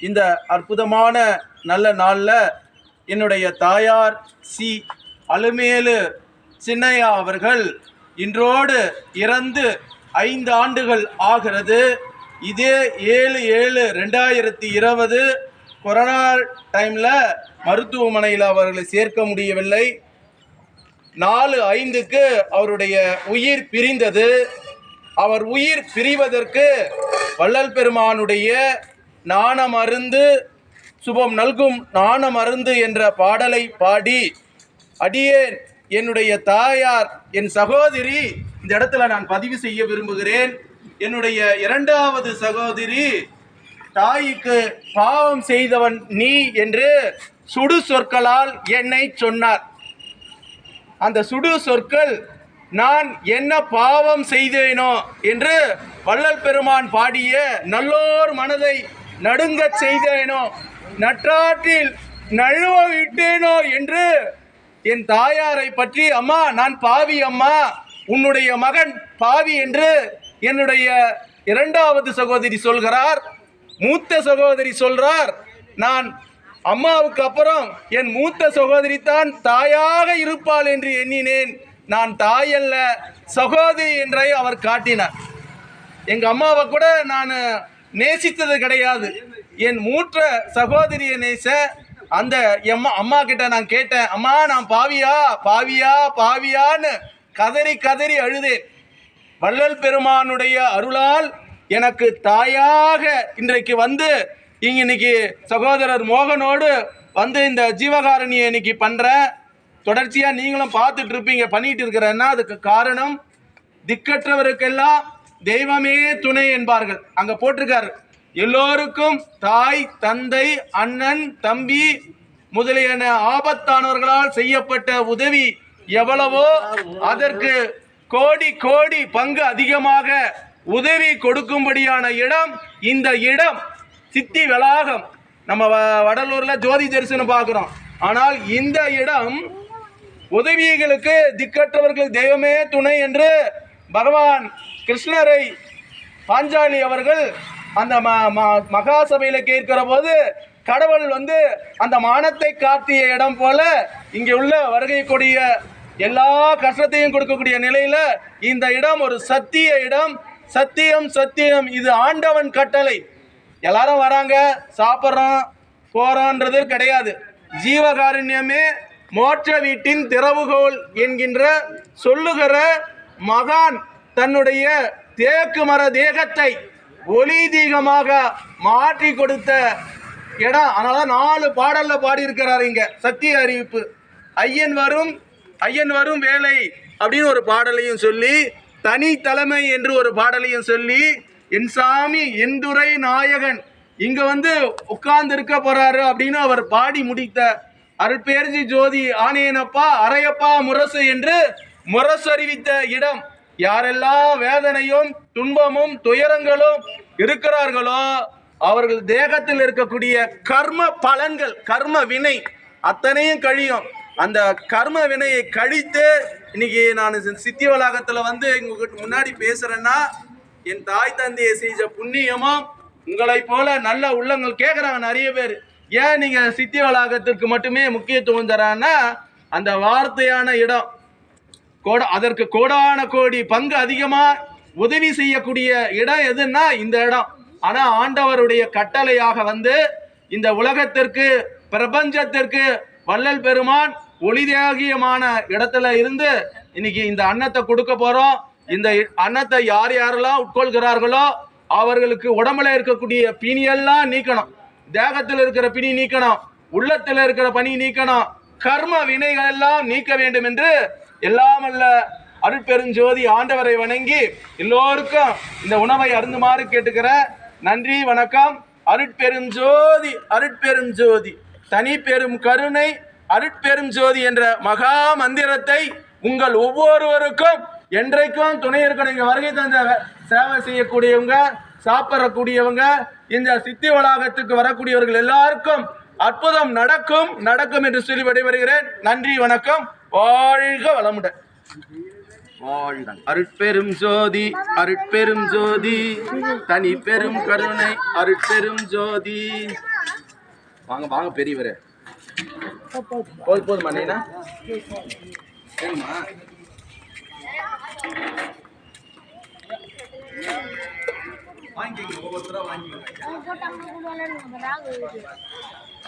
இந்த அற்புதமான நல்ல நாளில் என்னுடைய தாயார் சி. அலுமேலு சின்னையா அவர்கள் இன்றோடு இறந்து ஐந்து ஆண்டுகள் ஆகிறது. இதே ஏழு ஏழு ரெண்டாயிரத்தி இருபது கொரோனா டைமில் மருத்துவமனையில் அவர்களை சேர்க்க முடியவில்லை. நாலு ஐந்துக்கு அவருடைய உயிர் பிரிந்தது. அவர் உயிர் பிரிவதற்கு வள்ளல் பெருமானுடைய நாணமருந்து சுபம் நல்கும் நாணமருந்து என்ற பாடலை பாடி அடியேன் என்னுடைய தாயார் என் சகோதரி இந்த இடத்துல நான் பதிவு செய்ய விரும்புகிறேன். என்னுடைய இரண்டாவது சகோதரி தாய்க்கு பாவம் செய்தவன் நீ என்று சுடு சொற்களால் என்னை சொன்னார். அந்த சுடு சொற்கள் நான் என்ன பாவம் செய்தேனோ என்று வள்ளல் பெருமான் பாடிய நல்லோர் மனதை நடுங்கச் செய்தேனோ? நற்றாற்றில் நழுவ விட்டேனோ என்று? என் தாயாரை பற்றி அம்மா நான் பாவி அம்மா. உன்னுடைய மகன் பாவி என்று என்னுடைய இரண்டாவது சகோதரி சொல்கிறார். மூத்த சகோதரி சொல்றார். நான் அம்மாவுக்கு அப்புறம் என் மூத்த சகோதரி தான் தாயாக இருப்பாள் என்று எண்ணினேன். நான் தாயல்ல சகோதரி என்றை அவர் காட்டினார். எங்கள் அம்மாவை கூட நான் நேசித்தது கிடையாது. என் மூற்ற சகோதரியை நேச அந்த எம்மா அம்மா கிட்ட நான் கேட்டேன் அம்மா நான் பாவியா? பாவியா? பாவியான்னு கதறி கதறி அழுதேன். வள்ளல் பெருமானுடைய அருளால் எனக்கு தாயாக இன்றைக்கு வந்து இங்க இன்னைக்கு சகோதரர் மோகனோடு வந்து இந்த ஜீவகாரணியை இன்னைக்கு பண்ணுறேன் தொடர்ச்சியாக நீங்களும் பார்த்துட்டு இருப்பீங்க பண்ணிட்டு இருக்கிறேன்னா அதுக்கு காரணம் திக்கற்றவருக்கெல்லாம் தெய்வமே துணை என்பார்கள். அங்க போட்டிருக்காரு. எல்லோருக்கும் தாய் தந்தை அண்ணன் தம்பி முதலியன ஆபத்தானவர்களால் செய்யப்பட்ட உதவி எவ்வளவோ அதற்கு கோடி கோடி பங்கு அதிகமாக உதவி கொடுக்கும்படியான இடம் இந்த இடம். சித்தி வளாகம். நம்ம வ- வடலூர்ல ஜோதி தரிசனம் பார்க்குறோம். ஆனால் இந்த இடம் உதவிகளுக்கு திக்கற்றவர்களுக்கு தெய்வமே துணை என்று பகவான் கிருஷ்ணரை பாஞ்சாலி அவர்கள் அந்த ம ம- மகா சபையில் கேட்கிற போது கடவுள் வந்து அந்த மானத்தை காட்டிய இடம் போல இங்கே உள்ள வருகை கூடிய எல்லா கஷ்டத்தையும் கொடுக்கக்கூடிய நிலையில இந்த இடம் ஒரு சத்திய இடம். சத்தியம் சத்தியம். இது ஆண்டவன் கட்டளை. எல்லாரும் வராங்க சாப்பிட்றோம் போறோன்றது கிடையாது. ஜீவகாருண்யமே மோட்ச வீட்டின் திறவுகோல் என்கின்ற சொல்லுகிற மகான் தன்னுடைய தேக்கு மர தேகத்தை ஒளி தீகமாக மாற்றி கொடுத்த இடம். அதனால நாலு பாடல்ல பாடியிருக்கிறார் இங்க சத்திய அறிவிப்பு. ஐயன் வரும் ஐயன் வரும் வேலை அப்படின்னு ஒரு பாடலையும் சொல்லி தனி தலைமை என்று ஒரு பாடலையும் சொல்லி என் சாமி எந்துரை நாயகன் இங்க வந்து உட்கார்ந்து இருக்க போறாரு அப்படின்னு அவர் பாடி முடித்த அருட்பேர்ஜி ஜோதி ஆணையனப்பா அரையப்பா முரசு என்று முரசறிவித்த இடம் யாரெல்லாம் வேதனையும் துன்பமும் துயரங்களும் இருக்கிறார்களோ அவர்கள் தேகத்தில் இருக்கக்கூடிய கர்ம பலன்கள் கர்ம வினை அத்தனையும் கழியும். அந்த கர்ம வினையை கழித்து இன்னைக்கு நான் சித்தி வளாகத்தில் வந்து உங்ககிட்ட முன்னாடி பேசுறேன்னா என் தாய் தந்தையை செஞ்ச புண்ணியமும் உங்களை போல நல்ல உள்ளங்கள் கேட்குறாங்க நிறைய பேர். ஏன் நீங்கள் சித்தி வளாகத்திற்கு மட்டுமே முக்கியத்துவம் தரான்னா அந்த வார்த்தையான இடம் கோட அதற்கு கோடான கோடி பங்கு அதிகமா உதவி செய்யக்கூடிய இடம் எதுன்னா இந்த இடம். ஆனா ஆண்டவருடைய கட்டளையாக வந்து இந்த உலகத்திற்கு பிரபஞ்சத்திற்கு வள்ளல் பெருமான் ஒளிதேகியமான இடத்துல இருந்து இன்னைக்கு இந்த அன்னத்தை கொடுக்க போறோம். இந்த அன்னத்தை யார் யாரெல்லாம் உட்கொள்கிறார்களோ அவர்களுக்கு உடம்புல இருக்கக்கூடிய பிணியெல்லாம் நீக்கணும். தேகத்தில் இருக்கிற பிணி நீக்கணும். உள்ளத்தில் இருக்கிற பணி நீக்கணும். கர்ம வினைகள் எல்லாம் நீக்க வேண்டும் என்று எல்லாமல்ல அருட்பெருஞ்சோதி ஆண்டவரை வணங்கி எல்லோருக்கும் இந்த உணவை அருந்துமாறு கேட்டுக்கிற நன்றி வணக்கம். அருட்பெரும் ஜோதி அருட்பெரும் ஜோதி. தனி பெரும் கருணை அருட்பெரும் ஜோதி என்ற மகா மந்திரத்தை உங்கள் ஒவ்வொருவருக்கும் என்றைக்கும் துணை இருக்கணும். இங்கே வருகை தந்த சேவை செய்யக்கூடியவங்க சாப்பிடக்கூடியவங்க இந்த சித்தி வளாகத்துக்கு வரக்கூடியவர்கள் எல்லாருக்கும் அற்புதம் நடக்கும் நடக்கும் என்று சொல்லி விடைபெறுகிறேன். நன்றி வணக்கம். வாழ்க வளமுடன். வாழ்க அருட்பெரும் ஜோதி அருட்பெரும் ஜோதி தனி பெரும் கருணை அருட்பெரும் ஜோதி. வாங்க வாங்க பெரியவரே. போது போதுமா நீனா? சரிம்மா வாங்கிக்கோங்க ஒவ்வொருத்தரா வாங்கிக்கோங்க.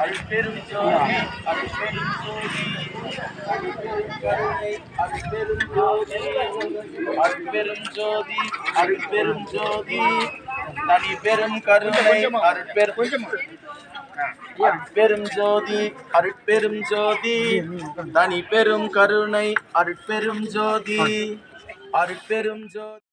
அருட்பெரும் ஜோதி அருட்பெரும் ஜோதி அருட்பெரும் ஜோதி அருட்பெரும் ஜோதி அருட்பெரும் ஜோதி தனி பெரும் கருணை அருட்பெரும் அருட்பெரும் ஜோதி அருட்பெரும் ஜோதி தனி பெரும் கருணை அருட்பெரும் ஜோதி அருட்பெரும் ஜோதி.